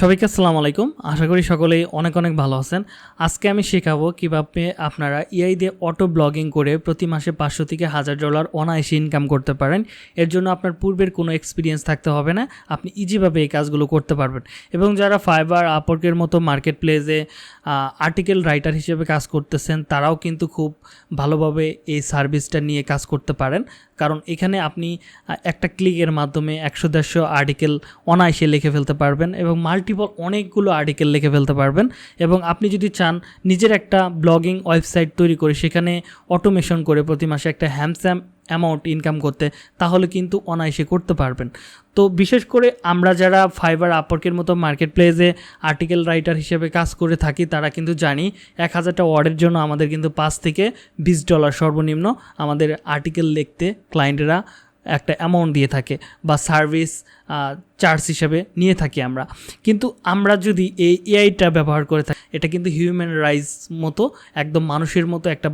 সবাইকে আসসালামু আলাইকুম। আশা করি সকলেই অনেক অনেক ভালো আছেন। আজকে আমি শেখাবো কীভাবে আপনারা ইআই দিয়ে অটো ব্লগিং করে প্রতি মাসে পাঁচশো থেকে হাজার ডলার অনায়াসে ইনকাম করতে পারেন। এর জন্য আপনার পূর্বের কোনো এক্সপিরিয়েন্স থাকতে হবে না। আপনি ইজিভাবে এই কাজগুলো করতে পারবেন। এবং যারা ফাইবার আপওয়ার্কের মতো মার্কেট প্লেসে আর্টিকেল রাইটার হিসেবে কাজ করতেছেন, তারাও কিন্তু খুব ভালোভাবে এই সার্ভিসটা নিয়ে কাজ করতে পারেন। কারণ এখানে আপনি একটা ক্লিকের মাধ্যমে একশো দেড়শো আর্টিকেল অনায়াসে লিখে ফেলতে পারবেন এবং মাল্টিপল অনেকগুলো আর্টিকেল লিখে ফেলতে পারবেন এবং আপনি যদি চান নিজের একটা ব্লগিং ওয়েবসাইট তৈরি করে সেখানে অটোমেশন করে প্রতি মাসে একটা হ্যামস্যাম অ্যামাউন্ট ইনকাম করতে, তাহলে কিন্তু অনায়াসে করতে পারবেন। তো বিশেষ করে আমরা যারা ফাইবার আপওয়ার্কের মতো মার্কেট প্লেসে আর্টিকেল রাইটার হিসেবে কাজ করে থাকি, তারা কিন্তু জানি এক হাজারটা ওয়ার্ডের জন্য আমাদের কিন্তু পাঁচ থেকে বিশ ডলার সর্বনিম্ন আমাদের আর্টিকেল লিখতে ক্লায়েন্টরা একটা অ্যামাউন্ট দিয়ে থাকে বা সার্ভিস চার্জ হিসেবে নিয়ে থাকি আমরা। কিন্তু আমরা যদি এই এআইটা ব্যবহার করে থাকি, এটা কিন্তু হিউম্যান রাইজ মতো, একদম মানুষের মতো একটা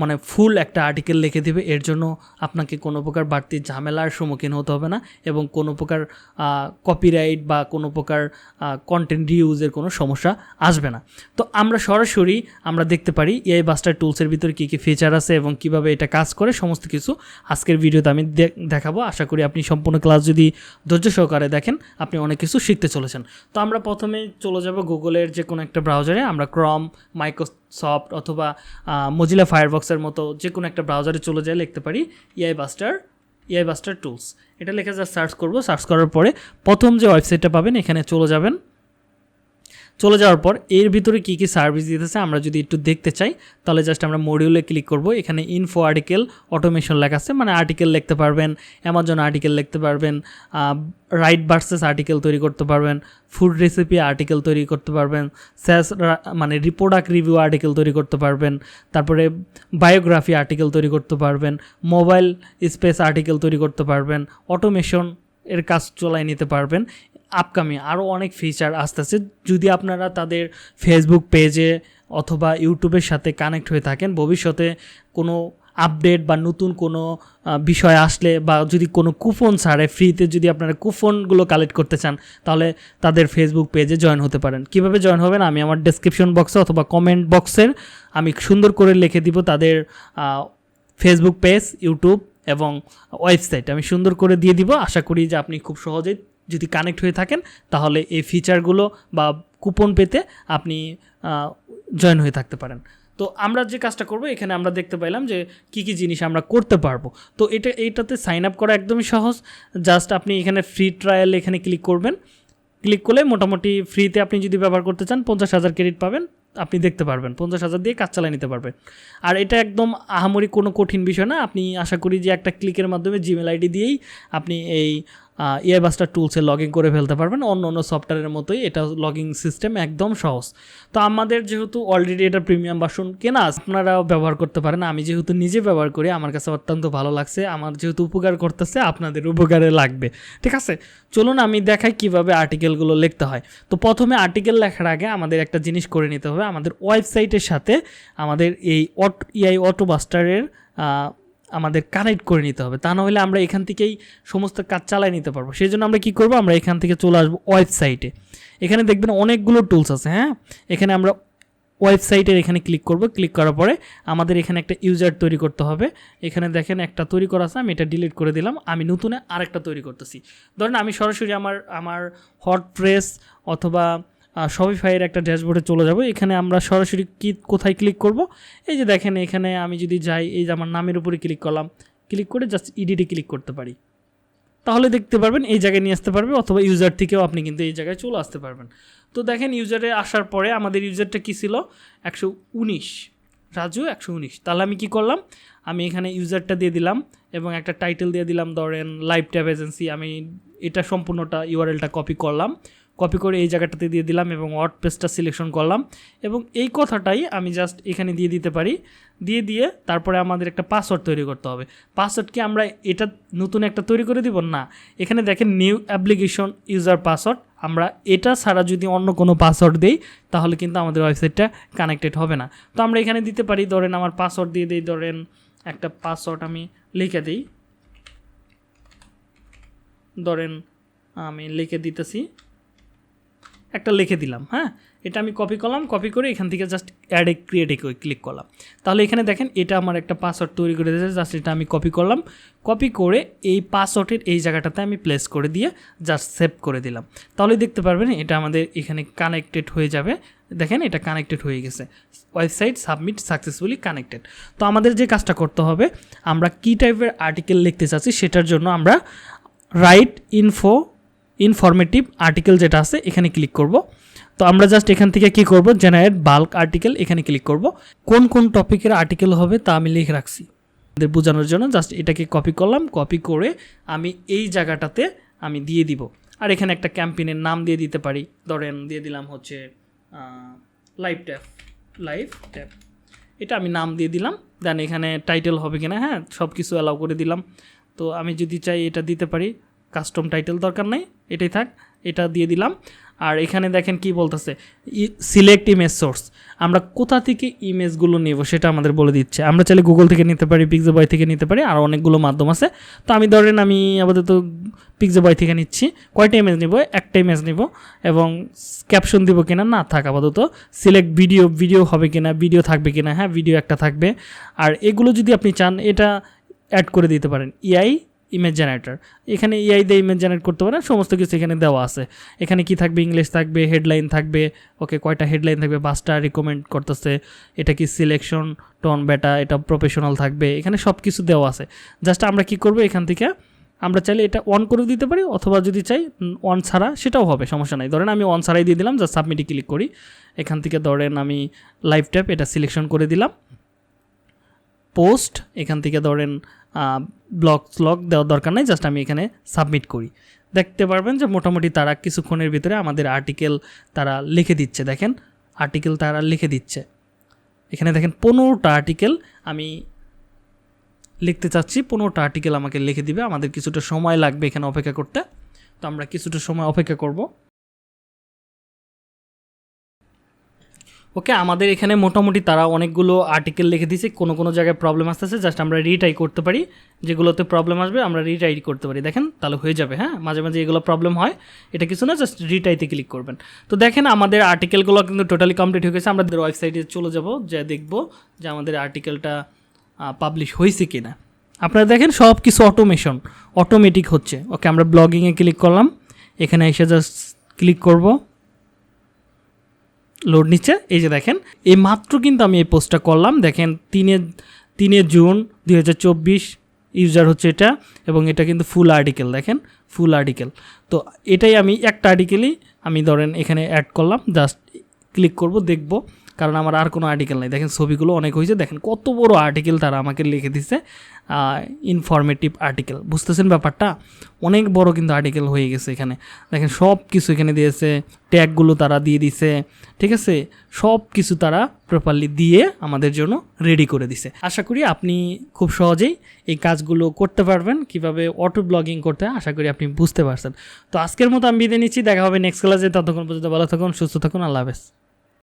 মানে ফুল একটা আর্টিকেল লিখে দেবে। এর জন্য আপনাকে কোনো প্রকার বাড়তি ঝামেলার সম্মুখীন হতে হবে না এবং কোনো প্রকার কপিরাইট বা কোনো প্রকার কন্টেন্ট রিউজের কোনো সমস্যা আসবে না। তো আমরা সরাসরি আমরা দেখতে পারি এআই বাস্টার টুলসের ভিতরে কী কী ফিচার আছে এবং কীভাবে এটা কাজ করে, সমস্ত কিছু আজকের ভিডিওতে আমি দেখাবো। আশা করি আপনি সম্পূর্ণ ক্লাস যদি ধৈর্য সহকারে দেখেন, আপনি অনেক কিছু শিখতে চলেছেন। তো আমরা প্রথমে চলে যাব গুগলের যে কোনো একটা ব্রাউজারে আমরা ক্রম মাইক্রোসফট অথবা মজিলা ফায়ারবক্সের মতো যে কোনো একটা ব্রাউজারে চলে যায় লিখতে পারি। AI buster AI buster tools এটা লিখে যা সার্চ করব। সার্চ করার পরে প্রথম যে ওয়েবসাইটটা পাবেন, এখানে চলে যাবেন। চলে যাওয়ার পর এর ভিতরে কী কী সার্ভিস দিতেছে আমরা যদি একটু দেখতে চাই, তাহলে জাস্ট আমরা মডিউলে ক্লিক করব। এখানে ইনফো আর্টিকেল অটোমেশন লেখা আছে মানে আর্টিকেল লিখতে পারবেন অ্যামাজন আর্টিকেল লিখতে পারবেন রাইট ভার্সেস আর্টিকেল তৈরি করতে পারবেন ফুড রেসিপি আর্টিকেল তৈরি করতে পারবেন স্যাস মানে প্রোডাক্ট রিভিউ আর্টিকেল তৈরি করতে পারবেন, তারপরে বায়োগ্রাফি আর্টিকেল তৈরি করতে পারবেন মোবাইল স্পেস আর্টিকেল তৈরি করতে পারবেন অটোমেশন এর কাজ চলাই নিতে পারবেন। আপকামিং আরও অনেক ফিচার আসতেছে। যদি আপনারা তাদের ফেসবুক পেজে অথবা ইউটিউবের সাথে কানেক্ট হয়ে থাকেন, ভবিষ্যতে কোনো আপডেট বা নতুন কোনো বিষয় আসলে বা যদি কোনো কুপন ছাড়ে ফ্রিতে যদি আপনারা কুপনগুলো কালেক্ট করতে চান, তাহলে তাদের ফেসবুক পেজে জয়েন হতে পারেন। কীভাবে জয়েন হবেন? আমি আমার ডেসক্রিপশন বক্সে অথবা কমেন্ট বক্সের আমি সুন্দর করে লিখে দিব তাদের ফেসবুক পেজ ইউটিউব এবং ওয়েবসাইট আমি সুন্দর করে দিয়ে দিব। আশা করি যে আপনি খুব সহজেই যদি কানেক্ট হয়ে থাকেন, তাহলে এই ফিচারগুলো বা কুপন পেতে আপনি জয়েন হয়ে থাকতে পারেন। তো আমরা যে কাজটা করব, এখানে আমরা দেখতে পাইলাম যে কি কি জিনিস আমরা করতে পারব। তো এটা, এইটাতে সাইন আপ করা একদমই সহজ। জাস্ট আপনি এখানে ফ্রি ট্রায়াল এখানে ক্লিক করবেন। ক্লিক করলে মোটামুটি ফ্রিতে আপনি যদি ব্যবহার করতে চান, পঞ্চাশ হাজার ক্রেডিট পাবেন। আপনি দেখতে পারবেন, পঞ্চাশ হাজার দিয়ে কাজ চালিয়ে নিতে পারবেন আর এটা একদম আহামরি কোনো কঠিন বিষয় না। আপনি আশা করি যে একটা ক্লিকের মাধ্যমে জিমেল আইডি দিয়েই আপনি এই ইয়ে বাস্টার টুলসে লগ ইন করে ফেলতে পারবেন। অন্য অন্য সফটওয়্যারের মতোই এটা লগিং সিস্টেম একদম সহজ। তো আমাদের যেহেতু অলরেডি এটা প্রিমিয়াম বাসন কেনা, আপনারাও ব্যবহার করতে পারেন। আমি যেহেতু নিজে ব্যবহার করি, আমার কাছে অত্যন্ত ভালো লাগছে। আমার যেহেতু উপকার করতেছে, আপনাদের উপকারে লাগবে। ঠিক আছে? চলুন আমি দেখাই কীভাবে আর্টিকেলগুলো লিখতে হয়। তো প্রথমে আর্টিকেল লেখার আগে আমাদের একটা জিনিস করে নিতে হবে। আমাদের ওয়েবসাইটের সাথে আমাদের এই অট ইআই অটো বাস্টারের আমাদের কানেক্ট করে নিতে হবে। তা না হলে আমরা এখান থেকেই সমস্ত কাজ চালাই নিতে পারব। সেই জন্য আমরা কী করব? আমরা এখান থেকে চলে আসব ওয়েবসাইটে এখানে দেখবেন অনেকগুলো টুলস আছে হ্যাঁ? এখানে আমরা ওয়েবসাইটের এখানে ক্লিক করব। ক্লিক করার পরে আমাদের এখানে একটা ইউজার তৈরি করতে হবে। এখানে দেখেন একটা তৈরি করা আছে, আমি এটা ডিলিট করে দিলাম। আমি নতুনে আরেকটা তৈরি করতেছি। ধরেন আমি সরাসরি আমার আমার হট প্রেস অথবা শপিফাইয়ের একটা ড্যাশবোর্ডে চলে যাব। এখানে আমরা সরাসরি কি, কোথায় ক্লিক করব? এই যে দেখেন, এখানে আমি যদি যাই, এই যে আমার নামের উপরে ক্লিক করলাম ক্লিক করে জাস্ট ইডিটে ক্লিক করতে পারি। তাহলে দেখতে পারবেন, এই জায়গায় নিয়ে আসতে পারবে, অথবা ইউজার থেকেও আপনি কিন্তু এই জায়গায় চলে আসতে পারবেন। তো দেখেন ইউজারে আসার পরে আমাদের ইউজারটা কী ছিল? একশো উনিশ। রাজু, একশো উনিশ। তাহলে আমি কি করলাম? আমি এখানে ইউজারটা দিয়ে দিলাম এবং একটা টাইটেল দিয়ে দিলাম, ধরেন লাইভ ট্যাব এজেন্সি আমি এটা সম্পূর্ণটা ইউআরএলটা কপি করলাম। কপি করে এই জায়গাটাতে দিয়ে দিলাম এবং ওয়ার্ড পেজটা সিলেকশন করলাম এবং এই কথাটাই আমি জাস্ট এখানে দিয়ে দিতে পারি। দিয়ে দিয়ে তারপরে আমাদের একটা পাসওয়ার্ড তৈরি করতে হবে। পাসওয়ার্ড কি আমরা এটা নতুন একটা তৈরি করে দিব? না। এখানে দেখেন নিউ অ্যাপ্লিকেশন ইউজার পাসওয়ার্ড আমরা এটা ছাড়া যদি অন্য কোনো পাসওয়ার্ড দিই, তাহলে কিন্তু আমাদের ওয়েবসাইটটা কানেক্টেড হবে না। তো আমরা এখানে দিতে পারি, ধরেন আমার পাসওয়ার্ড দিয়ে দিই, ধরেন একটা পাসওয়ার্ড আমি লিখে দিই। ধরেন আমি লিখে দিতেছি। একটা লিখে দিলাম হ্যাঁ? এটা আমি কপি করলাম কপি করে এখান থেকে জাস্ট অ্যাডে ক্রিয়েটে ক্লিক করলাম। তাহলে এখানে দেখেন, এটা আমার একটা পাসওয়ার্ড তৈরি করে দিয়েছে জাস্ট এটা আমি কপি করলাম। কপি করে এই পাসওয়ার্ডের এই জায়গাটাতে আমি প্লেস করে দিয়ে জাস্ট সেভ করে দিলাম। তাহলে দেখতে পারবেন, এটা আমাদের এখানে কানেক্টেড হয়ে যাবে। দেখেন, এটা কানেক্টেড হয়ে গেছে। ওয়েবসাইট সাবমিট সাকসেসফুলি কানেক্টেড তো আমাদের যে কাজটা করতে হবে, আমরা কী টাইপের আর্টিকেল লিখতে চাচ্ছি, সেটার জন্য আমরা রাইট ইনফো ইনফরমেটিভ আর্টিকেল যেটা আছে, এখানে ক্লিক করব। তো আমরা জাস্ট এখান থেকে কি করব? জেনারেট বাল্ক আর্টিকেল এখানে ক্লিক করব। কোন কোন টপিকের আর্টিকেল হবে তা আমি লিখে রাখছি। আমাদের বোঝানোর জন্য জাস্ট এটাকে কপি করলাম কপি করে আমি এই জায়গাটাতে আমি দিয়ে দিব। আর এখানে একটা ক্যাম্পেইনের নাম দিয়ে দিতে পারি। ধরেন দিয়ে দিলাম হচ্ছে লাইভ ট্যাপ লাইভ ট্যাপ এটা আমি নাম দিয়ে দিলাম। দেন এখানে টাইটেল হবে কিনা হ্যাঁ সব কিছু অ্যালাউ করে দিলাম। তো আমি যদি চাই এটা দিতে পারি কাস্টম টাইটেল দরকার নাই, এটাই থাক, এটা দিয়ে দিলাম। আর এখানে দেখেন কি বলতেছে সিলেক্ট ইমেজ সোর্স আমরা কোথা থেকে ইমেজগুলো নেব সেটা আমাদের বলে দিচ্ছে। আমরা চাইলে গুগল থেকে নিতে পারি পিকজে বয় থেকে নিতে পারি, আর অনেকগুলো মাধ্যম আছে। তো আমি ধরেন আমি আপাতত পিকজে বয় থেকে নিচ্ছি, কয়টা ইমেজ নেব? একটা ইমেজ নেব, এবং ক্যাপশন দিব কিনা? না থাক আপাতত সিলেক্ট ভিডিও ভিডিও হবে কিনা ভিডিও থাকবে কিনা? হ্যাঁ ভিডিও একটা থাকবে। আর এগুলো যদি আপনি চান, এটা অ্যাড করে দিতে পারেন। ইআই ইমেজ জেনারেটর এখানে এআই দিয়ে ইমেজ জেনারেট করতে পারেন, সমস্ত কিছু এখানে দেওয়া আছে। এখানে কি থাকবে? ইংলিশ থাকবে হেডলাইন থাকবে ওকে কয়টা হেডলাইন থাকবে, পাঁচটা রিকমেন্ড করতেছে, এটা কি সিলেকশন টন বেটা এটা প্রফেশনাল থাকবে, এখানে সব কিছু দেওয়া আছে। জাস্ট আমরা কি করব এখান থেকে? আমরা চাইলে এটা অন করে দিতে পারি, অথবা যদি চাই অন ছাড়া সেটাও হবে, সমস্যা নাই। ধরেন আমি অন ছাড়াই দিয়ে দিলাম জাস্ট সাবমিটে ক্লিক করি। এখান থেকে ধরেন আমি লাইভ ট্যাপ এটা সিলেকশন করে দিলাম। পোস্ট এখান থেকে ধরেন ব্লক স্লক দেওয়ার দরকার নেই জাস্ট আমি এখানে সাবমিট করি। দেখতে পারবেন যে মোটামুটি তারা কিছুক্ষণের ভিতরে আমাদের আর্টিকেল তারা লিখে দিচ্ছে, দেখেন। আর্টিকেল তারা লিখে দিচ্ছে। এখানে দেখেন পনেরোটা আর্টিকেল আমি লিখতে চাচ্ছি, পনেরোটা আর্টিকেল আমাকে লিখে দিবে। আমাদের কিছুটা সময় লাগবে এখানে অপেক্ষা করতে। তো আমরা কিছুটা সময় অপেক্ষা করব। ওকে, আমাদের এখানে মোটামুটি তারা অনেকগুলো আর্টিকেল লিখে দিয়েছে, কোনো কোনো জায়গায় প্রবলেম আসতেছে জাস্ট আমরা রিটাই করতে পারি, যেগুলোতে প্রবলেম আসবে আমরা রিটাই করতে পারি। দেখেন, তাহলে হয়ে যাবে হ্যাঁ? মাঝে মাঝে এগুলো প্রবলেম হয়, এটা কিছু না জাস্ট রিটাইতে ক্লিক করবেন। তো দেখেন, আমাদের আর্টিকেলগুলো কিন্তু টোটালি কমপ্লিট হয়ে গেছে আমাদের ওয়েবসাইটে চলে যাব, যে দেখব যে আমাদের আর্টিকেলটা পাবলিশ হয়েছে কি না আপনারা দেখেন সব কিছু অটোমেশন অটোমেটিক হচ্ছে। ওকে, আমরা ব্লগিংয়ে ক্লিক করলাম, এখানে এসে জাস্ট ক্লিক করব। লোড নিচ্ছে। এই যে দেখেন, এই মাত্র কিন্তু আমি এই পোস্টটা করলাম। দেখেন, তিনে তিনে জুন দুই হাজার চব্বিশ ইউজার হচ্ছে এটা এবং এটা কিন্তু ফুল আর্টিকেল দেখেন ফুল আর্টিকেল তো এটাই আমি একটা আর্টিকেলই আমি ধরেন এখানে অ্যাড করলাম। জাস্ট ক্লিক করব, দেখব। কারণ আমার আর কোনো আর্টিকেল নেই। দেখেন ছবিগুলো অনেক হয়েছে, দেখেন কত বড় আর্টিকেল তারা আমাকে লিখে দিছে ইনফরমেটিভ আর্টিকেল বুঝতেছেন ব্যাপারটা? অনেক বড় কিন্তু আর্টিকেল হয়ে গেছে এখানে। দেখেন সব কিছু এখানে দিয়েছে ট্যাগগুলো তারা দিয়ে দিছে, ঠিক আছে? সব কিছু তারা প্রপারলি দিয়ে আমাদের জন্য রেডি করে দিছে। আশা করি আপনি খুব সহজেই এই কাজগুলো করতে পারবেন, কীভাবে অটো ব্লগিং করতে আশা করি আপনি বুঝতে পারছেন। তো আজকের মতো আমি বিদায় নিচ্ছি, দেখা হবে নেক্সট ক্লাসে ততক্ষণ পর্যন্ত ভালো থাকুন, সুস্থ থাকুন, আল্লাহ হাফেজ।